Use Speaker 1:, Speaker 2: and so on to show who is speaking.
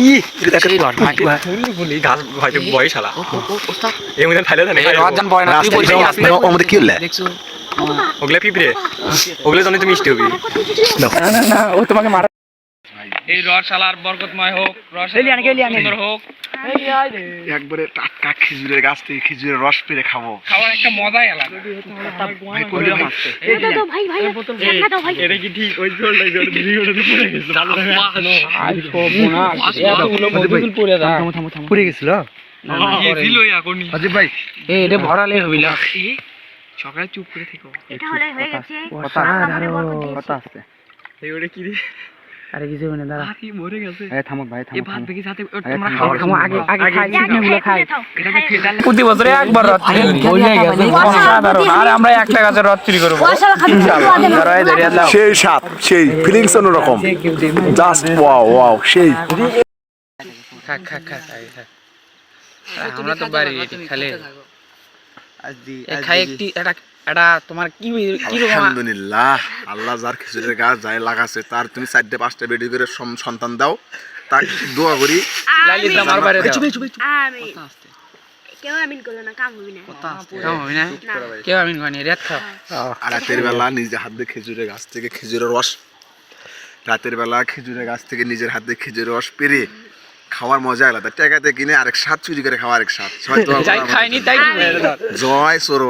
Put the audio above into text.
Speaker 1: কি
Speaker 2: তুমি মিষ্টি হবি
Speaker 3: ও তোমাকে মারা এই রড শালার বরকতময় হোক রড সুন্দর হোক
Speaker 1: একবারে টাটকা খেজুরের গাছ থেকে খেজুরের রস পেরে খাব
Speaker 3: খাওয়ার একটা মজাই আলাদা
Speaker 2: এটা কি ঠিক ওই জলটা পড়ে
Speaker 1: গেছিল ভাই
Speaker 3: এটা ভরালে হইল
Speaker 2: সকালে চুপ করে থেকো
Speaker 4: এটা হলে হয়ে গেছে
Speaker 1: কথা
Speaker 4: আমাদের বরকত দিয়েছে।
Speaker 1: কথা আছে
Speaker 2: কি রে
Speaker 3: আরে কিছু না দাঁড়া।
Speaker 2: হাতি মরে গেছে।
Speaker 1: এই থামো ভাই
Speaker 2: এই
Speaker 1: থামো।
Speaker 2: ভাত বেগে সাথে তোমরা
Speaker 1: খাও,
Speaker 2: খাও
Speaker 3: আগে আগে খাই।
Speaker 4: যা,
Speaker 3: সিগনালগুলো
Speaker 4: খেয়ে
Speaker 3: খাই প্রতি বছরে একবার রথ চুরি করি গেছে অসাধারণ আরে আমরা একটা গাছের রথ চুরি করব। এই
Speaker 1: সেই স্বাদ সেই ফিলিংস অন্যরকম। জাস্ট ওয়াও ওয়াও সেই।
Speaker 3: খা খা খা আমরা তো বাড়ি এটি খালে। খাই একটি এটা এটা তোমার কি
Speaker 1: আলহামদুলিল্লাহ আল্লাহ যার খেজুরের গাছ যাই লাগাছে তার তুমি চারটে পাঁচটা বেডি করে সন্তান দাও তার দোয়া করি।
Speaker 3: লাইলি দাম আর বাইরে দাও।
Speaker 4: আমি কেউ আমিন করল না কাম হবি না।
Speaker 3: কেউ হবে না?
Speaker 4: না।
Speaker 3: কেউ আমি গানি রেত খাও।
Speaker 1: আর রাতের বেলা নিজে হাত দিয়ে খেজুরের গাছ থেকে খেজুরের রস। রাতের বেলা খেজুরের গাছ থেকে নিজের হাত দিয়ে খেজুরের রস পেরে খাওয়ার মজা আলাদা। টাকাতে কিনে আরেক সাত চুরি করে খাওয়া আরেক সাত। জয় সরো